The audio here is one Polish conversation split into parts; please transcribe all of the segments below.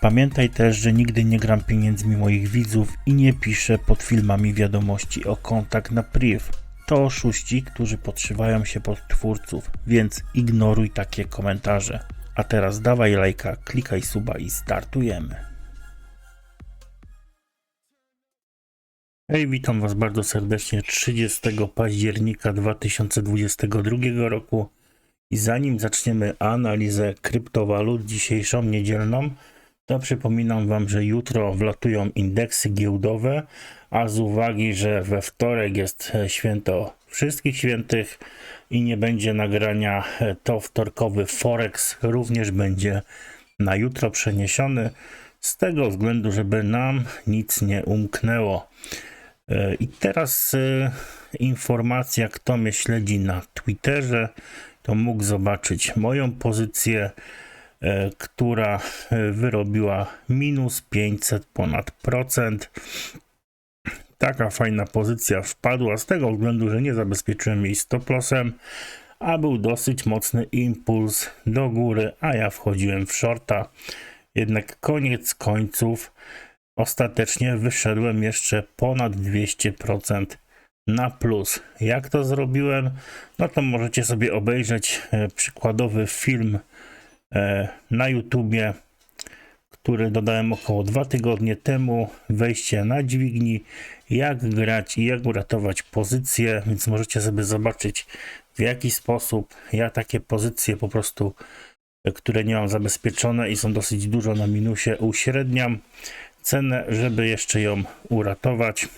Pamiętaj też, że nigdy nie gram pieniędzmi moich widzów i nie piszę pod filmami wiadomości o kontakt na priv. To oszuści, którzy podszywają się pod twórców, więc ignoruj takie komentarze. A teraz dawaj lajka, klikaj suba i startujemy. Hej, witam Was bardzo serdecznie 30 października 2022 roku. I zanim zaczniemy analizę kryptowalut dzisiejszą niedzielną, to przypominam Wam, że jutro wlatują indeksy giełdowe, a z uwagi, że we wtorek jest e, święto wszystkich świętych i nie będzie nagrania, e, to wtorkowy Forex również będzie na jutro przeniesiony, z tego względu, żeby nam nic nie umknęło. E, I teraz informacja, kto mnie śledzi na Twitterze, to mógł zobaczyć moją pozycję, która e, wyrobiła minus 500 ponad procent. Taka fajna pozycja wpadła z tego względu, że nie zabezpieczyłem jej stop lossem, a był dosyć mocny impuls do góry, a ja wchodziłem w shorta. Jednak koniec końców ostatecznie wyszedłem jeszcze ponad 200% na plus. Jak to zrobiłem? No to możecie sobie obejrzeć e, przykładowy film e, na YouTubie, który dodałem około dwa tygodnie temu. Wejście na dźwigni, jak grać i jak uratować pozycję, więc możecie sobie zobaczyć w jaki sposób ja takie pozycje po prostu, e, które nie mam zabezpieczone i są dosyć dużo na minusie, uśredniam cenę, żeby jeszcze ją uratować.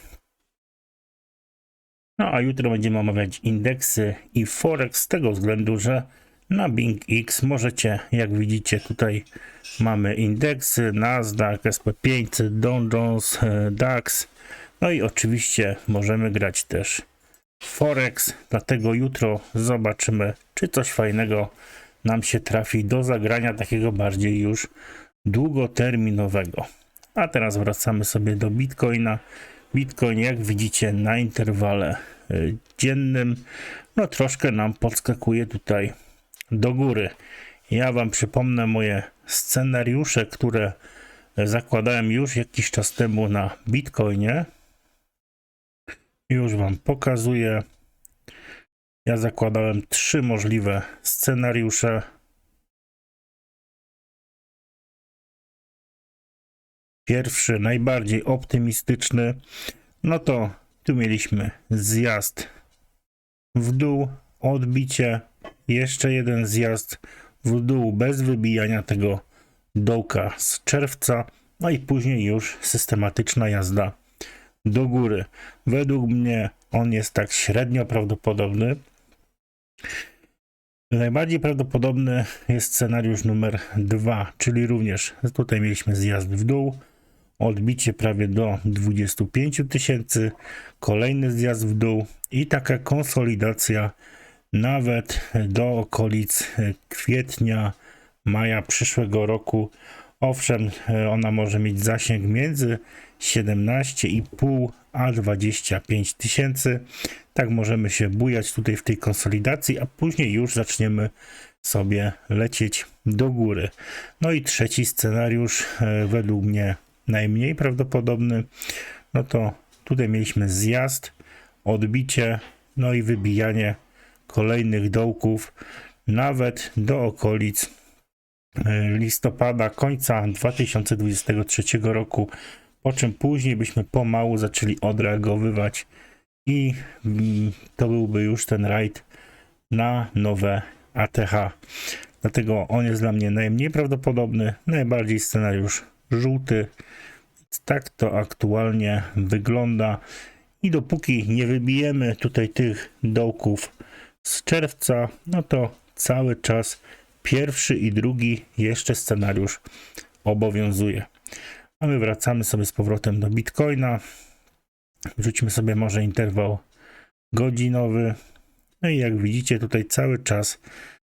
No a jutro będziemy omawiać indeksy i Forex z tego względu, że na Bing X możecie, jak widzicie tutaj mamy indeksy Nasdaq, SP500, Dow Jones, e, DAX. No i oczywiście możemy grać też Forex, dlatego jutro zobaczymy, czy coś fajnego nam się trafi do zagrania takiego bardziej już długoterminowego. A teraz wracamy sobie do Bitcoina. Bitcoin, jak widzicie, na interwale y, dziennym, no troszkę nam podskakuje tutaj do góry. Ja Wam przypomnę moje scenariusze, które zakładałem już jakiś czas temu na Bitcoinie. Już Wam pokazuję. Ja zakładałem trzy możliwe scenariusze. Pierwszy, najbardziej optymistyczny, no to tu mieliśmy zjazd w dół, odbicie, jeszcze jeden zjazd w dół bez wybijania tego dołka z czerwca, no i później już systematyczna jazda do góry. Według mnie on jest tak średnio prawdopodobny. Najbardziej prawdopodobny jest scenariusz numer dwa, czyli również tutaj mieliśmy zjazd w dół, odbicie prawie do 25 tysięcy, kolejny zjazd w dół i taka konsolidacja nawet do okolic kwietnia, maja przyszłego roku. Owszem, ona może mieć zasięg między 17,5 a 25 tysięcy. Tak możemy się bujać tutaj w tej konsolidacji, a później już zaczniemy sobie lecieć do góry. No i trzeci scenariusz, e, według mnie najmniej prawdopodobny, no to tutaj mieliśmy zjazd, odbicie, no i wybijanie kolejnych dołków, nawet do okolic e, listopada, końca 2023 roku, po czym później byśmy pomału zaczęli odreagowywać i mm, to byłby już ten rajd na nowe ATH. Dlatego on jest dla mnie najmniej prawdopodobny, najbardziej scenariusz żółty. Tak to aktualnie wygląda. I dopóki nie wybijemy tutaj tych dołków z czerwca, no to cały czas pierwszy i drugi jeszcze scenariusz obowiązuje. A my wracamy sobie z powrotem do Bitcoina. Wrzućmy sobie może interwał godzinowy. No i jak widzicie, tutaj cały czas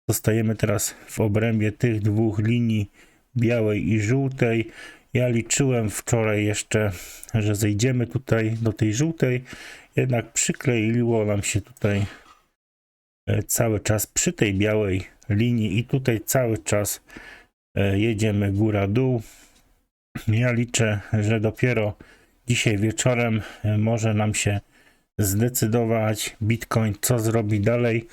zostajemy teraz w obrębie tych dwóch linii białej i żółtej. Ja liczyłem wczoraj jeszcze, że zejdziemy tutaj do tej żółtej, jednak przykleiło nam się tutaj cały czas przy tej białej linii i tutaj cały czas e, jedziemy góra-dół. Ja liczę, że dopiero dzisiaj wieczorem e, może nam się zdecydować Bitcoin, co zrobi dalej.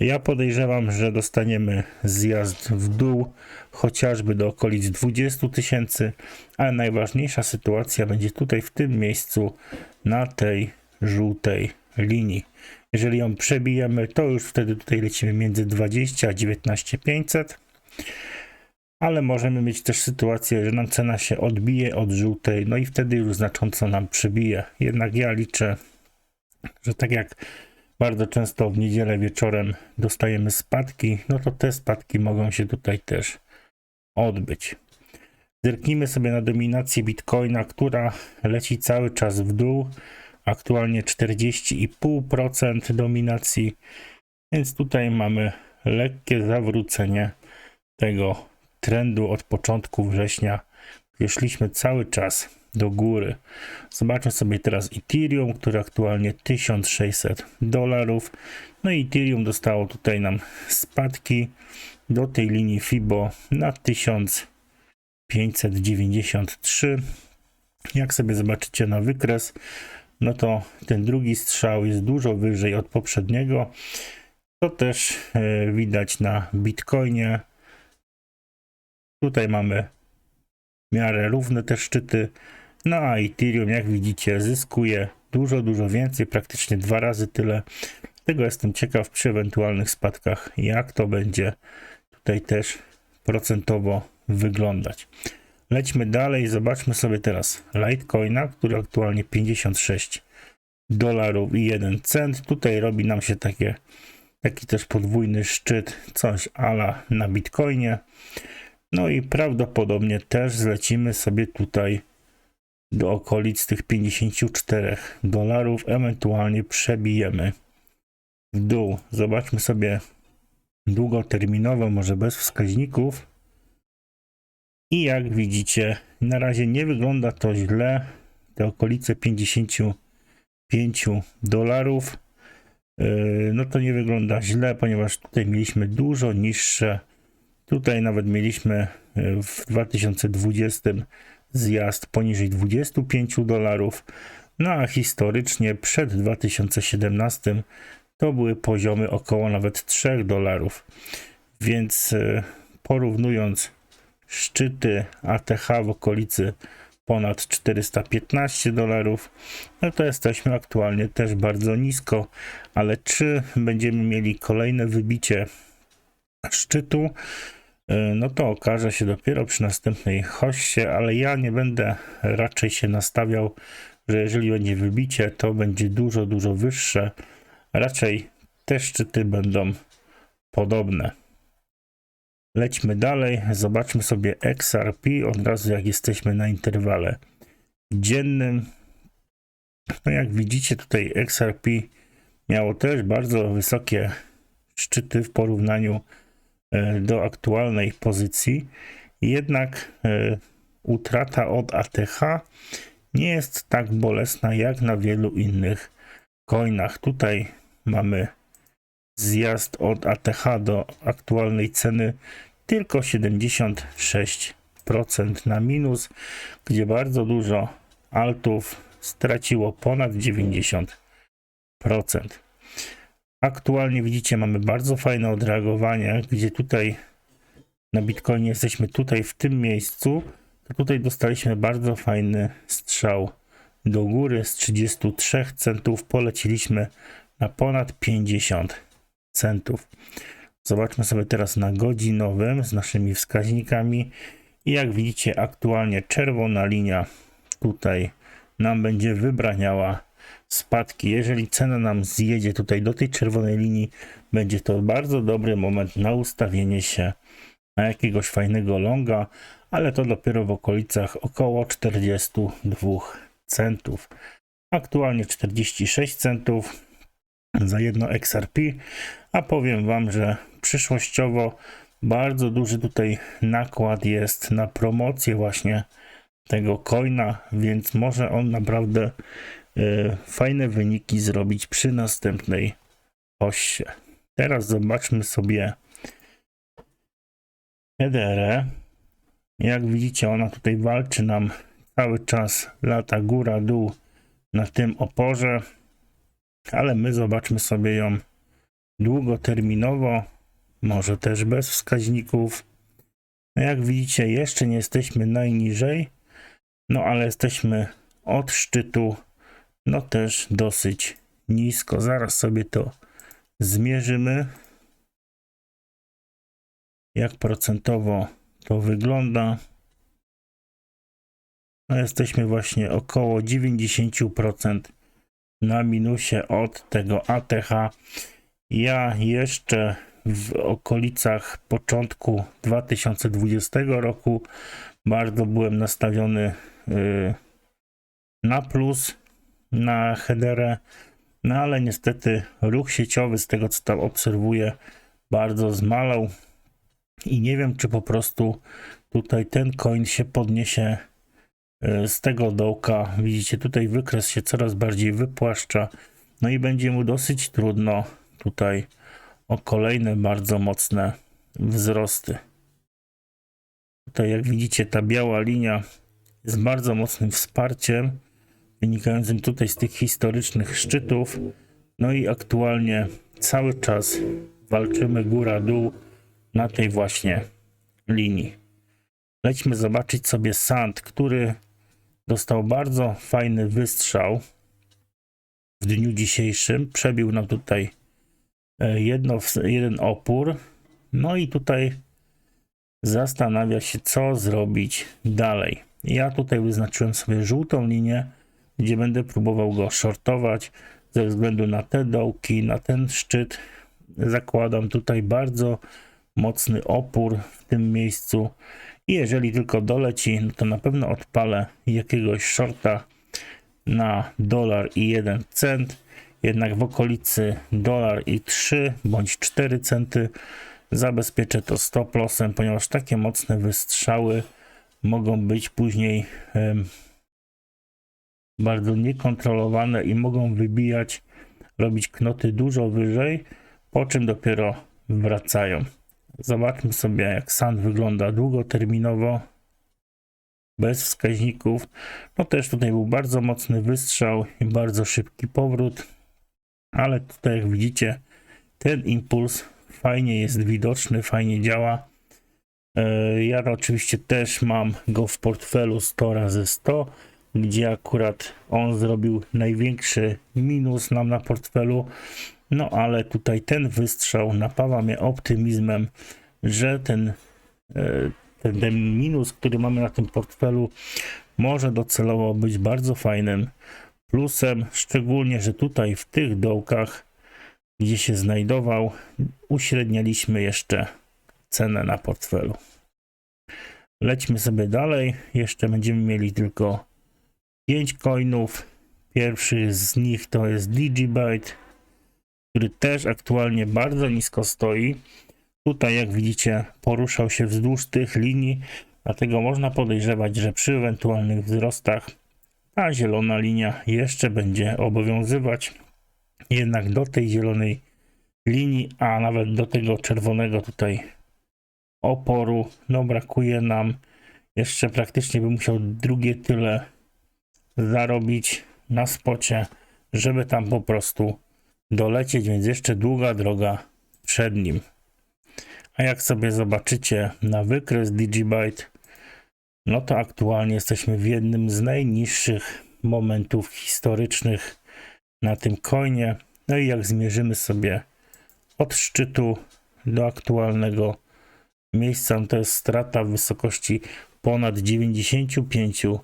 Ja podejrzewam, że dostaniemy zjazd w dół, chociażby do okolic 20 tysięcy, ale najważniejsza sytuacja będzie tutaj w tym miejscu, na tej żółtej linii. Jeżeli ją przebijemy, to już wtedy tutaj lecimy między 20 a 19 500 ale możemy mieć też sytuację, że nam cena się odbije od żółtej, no i wtedy już znacząco nam przybije. Jednak ja liczę, że tak jak bardzo często w niedzielę wieczorem dostajemy spadki, no to te spadki mogą się tutaj też odbyć. Zerknijmy sobie na dominację Bitcoina, która leci cały czas w dół. Aktualnie 40,5% dominacji, więc tutaj mamy lekkie zawrócenie tego trendu od początku września, gdzie szliśmy cały czas do góry. Zobaczmy sobie teraz Ethereum, które aktualnie 1600 dolarów. No i Ethereum dostało tutaj nam spadki do tej linii FIBO na 1593. Jak sobie zobaczycie na wykres, no to ten drugi strzał jest dużo wyżej od poprzedniego. To też e, widać na Bitcoinie. Tutaj mamy w miarę równe te szczyty. No a Ethereum, jak widzicie, zyskuje dużo, dużo więcej, praktycznie dwa razy tyle. Tego jestem ciekaw przy ewentualnych spadkach, jak to będzie tutaj też procentowo wyglądać. Lećmy dalej, zobaczmy sobie teraz Litecoina, który aktualnie 56 dolarów i 1 cent. Tutaj robi nam się takie, taki też podwójny szczyt, coś ala na Bitcoinie. No i prawdopodobnie też zlecimy sobie tutaj do okolic tych 54 dolarów, ewentualnie przebijemy w dół. Zobaczmy sobie długoterminowo, może bez wskaźników. I jak widzicie, na razie nie wygląda to źle. Te okolice 55 dolarów. Yy, no to nie wygląda źle, ponieważ tutaj mieliśmy dużo niższe. Tutaj nawet mieliśmy yy, w 2020 zjazd poniżej 25 dolarów. No a historycznie przed 2017 to były poziomy około nawet 3 dolarów. Więc yy, porównując szczyty ATH w okolicy ponad 415 dolarów, no to jesteśmy aktualnie też bardzo nisko, ale czy będziemy mieli kolejne wybicie szczytu, no to okaże się dopiero przy następnej hoście, ale ja nie będę raczej się nastawiał, że jeżeli będzie wybicie, to będzie dużo, dużo wyższe. Raczej te szczyty będą podobne. Lećmy dalej, zobaczmy sobie XRP od razu jak jesteśmy na interwale dziennym. No jak widzicie tutaj XRP miało też bardzo wysokie szczyty w porównaniu e, do aktualnej pozycji. Jednak e, utrata od ATH nie jest tak bolesna jak na wielu innych coinach. Tutaj mamy zjazd od ATH do aktualnej ceny tylko 76% na minus, gdzie bardzo dużo altów straciło ponad 90%. Aktualnie widzicie, mamy bardzo fajne odreagowanie, gdzie tutaj na Bitcoinie jesteśmy tutaj w tym miejscu, to tutaj dostaliśmy bardzo fajny strzał do góry. Z 33 centów poleciliśmy na ponad 50 centów. Zobaczmy sobie teraz na godzinowym z naszymi wskaźnikami. I jak widzicie, aktualnie czerwona linia tutaj nam będzie wybraniała spadki. Jeżeli cena nam zjedzie tutaj do tej czerwonej linii, będzie to bardzo dobry moment na ustawienie się na jakiegoś fajnego longa, ale to dopiero w okolicach około 42 centów. Aktualnie 46 centów za jedno XRP, a powiem Wam, że przyszłościowo bardzo duży tutaj nakład jest na promocję właśnie tego coina, więc może on naprawdę y, fajne wyniki zrobić przy następnej osie. Teraz zobaczmy sobie Hederę. Jak widzicie, ona tutaj walczy nam cały czas lata góra-dół na tym oporze, ale my zobaczmy sobie ją długoterminowo, może też bez wskaźników. No jak widzicie, jeszcze nie jesteśmy najniżej, no ale jesteśmy od szczytu, no też dosyć nisko. Zaraz sobie to zmierzymy. Jak procentowo to wygląda. No jesteśmy właśnie około 90% na minusie od tego ATH. Ja jeszcze w okolicach początku 2020 roku bardzo byłem nastawiony y, na plus na headerę, no ale niestety ruch sieciowy z tego co tam obserwuję bardzo zmalał i nie wiem czy po prostu tutaj ten coin się podniesie z tego dołka. Widzicie tutaj wykres się coraz bardziej wypłaszcza no i będzie mu dosyć trudno tutaj o kolejne bardzo mocne wzrosty. Tutaj jak widzicie ta biała linia jest bardzo mocnym wsparciem wynikającym tutaj z tych historycznych szczytów. No i aktualnie cały czas walczymy góra-dół na tej właśnie linii. Lećmy zobaczyć sobie sand, który dostał bardzo fajny wystrzał w dniu dzisiejszym. Przebił nam tutaj e, jedno, jeden opór. No i tutaj zastanawia się, co zrobić dalej. Ja tutaj wyznaczyłem sobie żółtą linię, gdzie będę próbował go shortować ze względu na te dołki, na ten szczyt. Zakładam tutaj bardzo mocny opór w tym miejscu. I jeżeli tylko doleci, no to na pewno odpalę jakiegoś shorta na dolar i 1 cent. Jednak w okolicy dolar i 3 bądź 4 centy zabezpieczę to stop lossem, ponieważ takie mocne wystrzały mogą być później bardzo niekontrolowane i mogą wybijać, robić knoty dużo wyżej, po czym dopiero wracają. Zobaczmy sobie, jak sand wygląda długoterminowo, bez wskaźników. No też tutaj był bardzo mocny wystrzał i bardzo szybki powrót, ale tutaj jak widzicie, ten impuls fajnie jest widoczny, fajnie działa. E, ja oczywiście też mam go w portfelu 100 razy 100 gdzie akurat on zrobił największy minus nam na portfelu. No ale tutaj ten wystrzał napawa mnie optymizmem, że ten, e, ten, ten minus, który mamy na tym portfelu, może docelowo być bardzo fajnym plusem, szczególnie, że tutaj w tych dołkach, gdzie się znajdował, uśrednialiśmy jeszcze cenę na portfelu. Lećmy sobie dalej. Jeszcze będziemy mieli tylko 5 coinów. Pierwszy z nich to jest Digibyte, który też aktualnie bardzo nisko stoi. Tutaj, jak widzicie, poruszał się wzdłuż tych linii, dlatego można podejrzewać, że przy ewentualnych wzrostach ta zielona linia jeszcze będzie obowiązywać. Jednak do tej zielonej linii, a nawet do tego czerwonego tutaj oporu, no brakuje nam jeszcze praktycznie by musiał drugie tyle zarobić na spocie, żeby tam po prostu dolecieć, więc jeszcze długa droga przed nim. A jak sobie zobaczycie na wykres Digibyte, no to aktualnie jesteśmy w jednym z najniższych momentów historycznych na tym coinie. No i jak zmierzymy sobie od szczytu do aktualnego miejsca, no to jest strata w wysokości ponad 95%,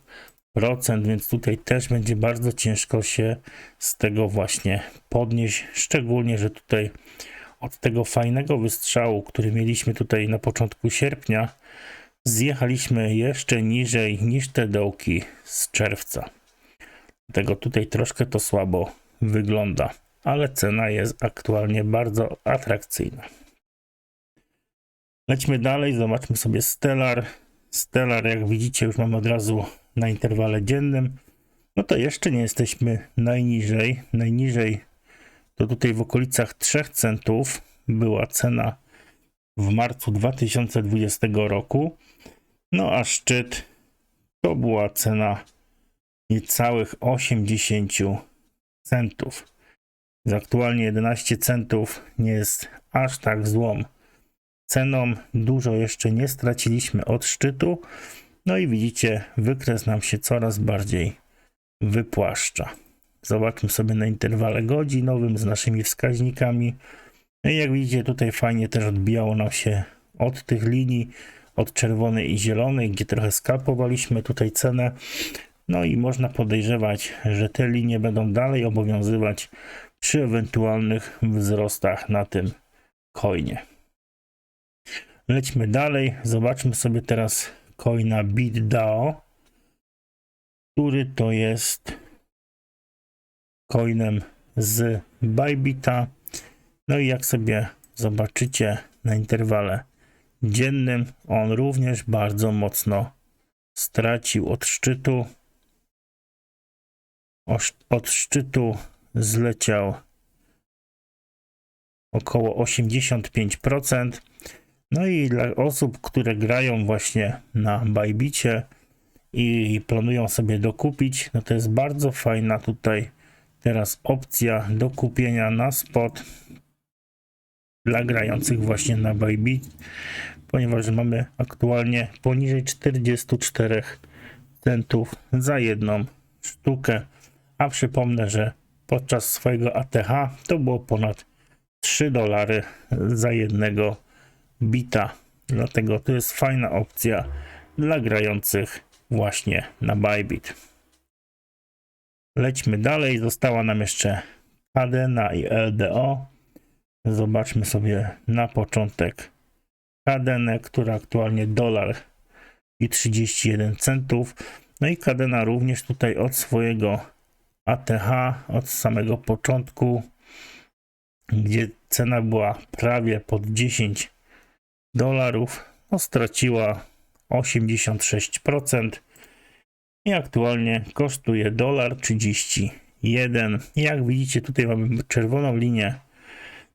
więc tutaj też będzie bardzo ciężko się z tego właśnie podnieść, szczególnie, że tutaj od tego fajnego wystrzału, który mieliśmy tutaj na początku sierpnia, zjechaliśmy jeszcze niżej niż te dołki z czerwca. Dlatego tutaj troszkę to słabo wygląda, ale cena jest aktualnie bardzo atrakcyjna. Lećmy dalej, zobaczmy sobie Stellar. Stellar, jak widzicie, już mamy od razu na interwale dziennym. No to jeszcze nie jesteśmy najniżej. Najniżej to tutaj w okolicach 3 centów była cena w marcu 2020 roku. No a szczyt to była cena niecałych 80 centów. Z aktualnie 11 centów nie jest aż tak złą ceną. Dużo jeszcze nie straciliśmy od szczytu. No i widzicie, wykres nam się coraz bardziej wypłaszcza. Zobaczmy sobie na interwale godzinowym z naszymi wskaźnikami. No i jak widzicie, tutaj fajnie też odbijało nam się od tych linii, od czerwonej i zielonej, gdzie trochę skalpowaliśmy tutaj cenę. No i można podejrzewać, że te linie będą dalej obowiązywać przy ewentualnych wzrostach na tym coinie. Lećmy dalej. Zobaczmy sobie teraz coina BitDAO, który to jest coinem z Bybita. No i jak sobie zobaczycie na interwale dziennym, on również bardzo mocno stracił od szczytu. Od szczytu zleciał około 85%. No i dla osób, które grają właśnie na Bybicie i planują sobie dokupić, no to jest bardzo fajna tutaj teraz opcja do kupienia na spot dla grających właśnie na Bybit, ponieważ mamy aktualnie poniżej 44 centów za jedną sztukę, a przypomnę, że podczas swojego ATH to było ponad 3 dolary za jednego bita. Dlatego to jest fajna opcja dla grających właśnie na Bybit. Lećmy dalej. Została nam jeszcze Kadena i LDO. Zobaczmy sobie na początek Kadenę, która aktualnie dolar i 31 centów. No i Kadena również tutaj od swojego ATH, od samego początku, gdzie cena była prawie pod 10 dolarów, no straciła 86% i aktualnie kosztuje dolar 31. Jak widzicie, tutaj mamy czerwoną linię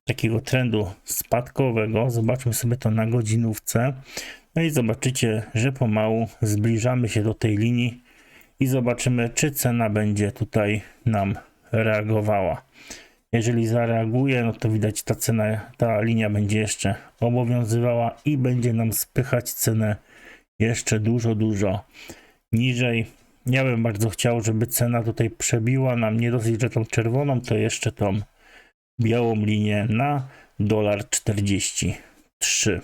takiego trendu spadkowego. Zobaczmy sobie to na godzinówce. No i zobaczycie, że pomału zbliżamy się do tej linii i zobaczymy, czy cena będzie tutaj nam reagowała. Jeżeli zareaguje, no to widać ta cena, ta linia będzie jeszcze obowiązywała i będzie nam spychać cenę jeszcze dużo, dużo niżej. Ja bym bardzo chciał, żeby cena tutaj przebiła nam nie dosyć, że tą czerwoną, to jeszcze tą białą linię na dolar 43.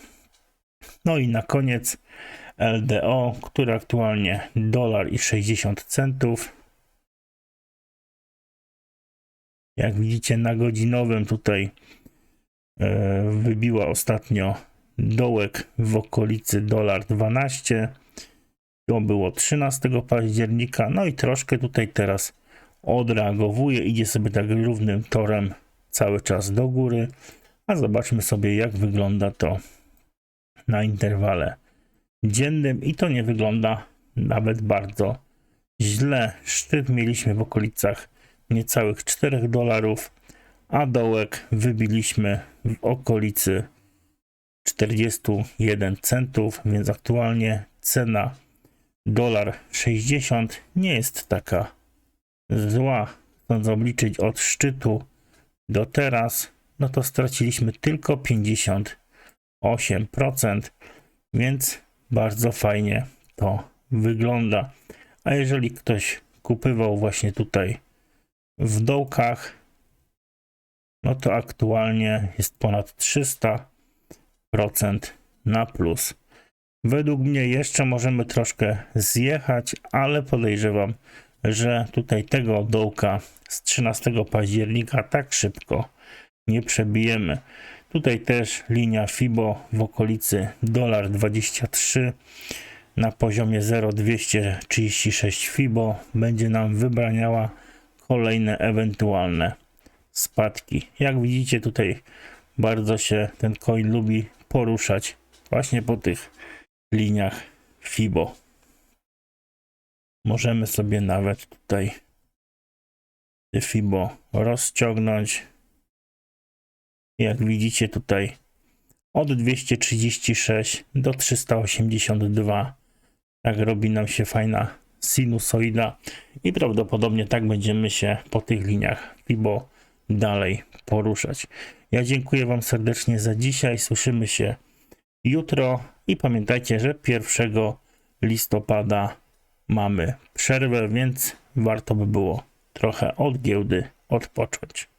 No i na koniec LDO, który aktualnie dolar i 60 centów. Jak widzicie na godzinowym tutaj e, wybiła ostatnio dołek w okolicy dolar 12. To było 13 października. No i troszkę tutaj teraz odreagowuje. Idzie sobie tak równym torem cały czas do góry. A zobaczmy sobie jak wygląda to na interwale dziennym i to nie wygląda nawet bardzo źle. Szczyt mieliśmy w okolicach niecałych 4 dolarów, a dołek wybiliśmy w okolicy 41 centów, więc aktualnie cena dolar 60 nie jest taka zła. Chcąc obliczyć od szczytu do teraz, no to straciliśmy tylko 58%, więc bardzo fajnie to wygląda. A jeżeli ktoś kupywał właśnie tutaj w dołkach, no to aktualnie jest ponad 300% na plus. Według mnie jeszcze możemy troszkę zjechać, ale podejrzewam, że tutaj tego dołka z 13 października tak szybko nie przebijemy. Tutaj też linia FIBO w okolicy 23 na poziomie 0,236 FIBO będzie nam wybraniała kolejne ewentualne spadki. Jak widzicie tutaj bardzo się ten coin lubi poruszać właśnie po tych liniach FIBO. Możemy sobie nawet tutaj FIBO rozciągnąć. Jak widzicie tutaj od 236 do 382 tak robi nam się fajna sinusoida i prawdopodobnie tak będziemy się po tych liniach FIBO dalej poruszać. Ja dziękuję Wam serdecznie za dzisiaj. Słyszymy się jutro i pamiętajcie, że 1 listopada mamy przerwę, więc warto by było trochę od giełdy odpocząć.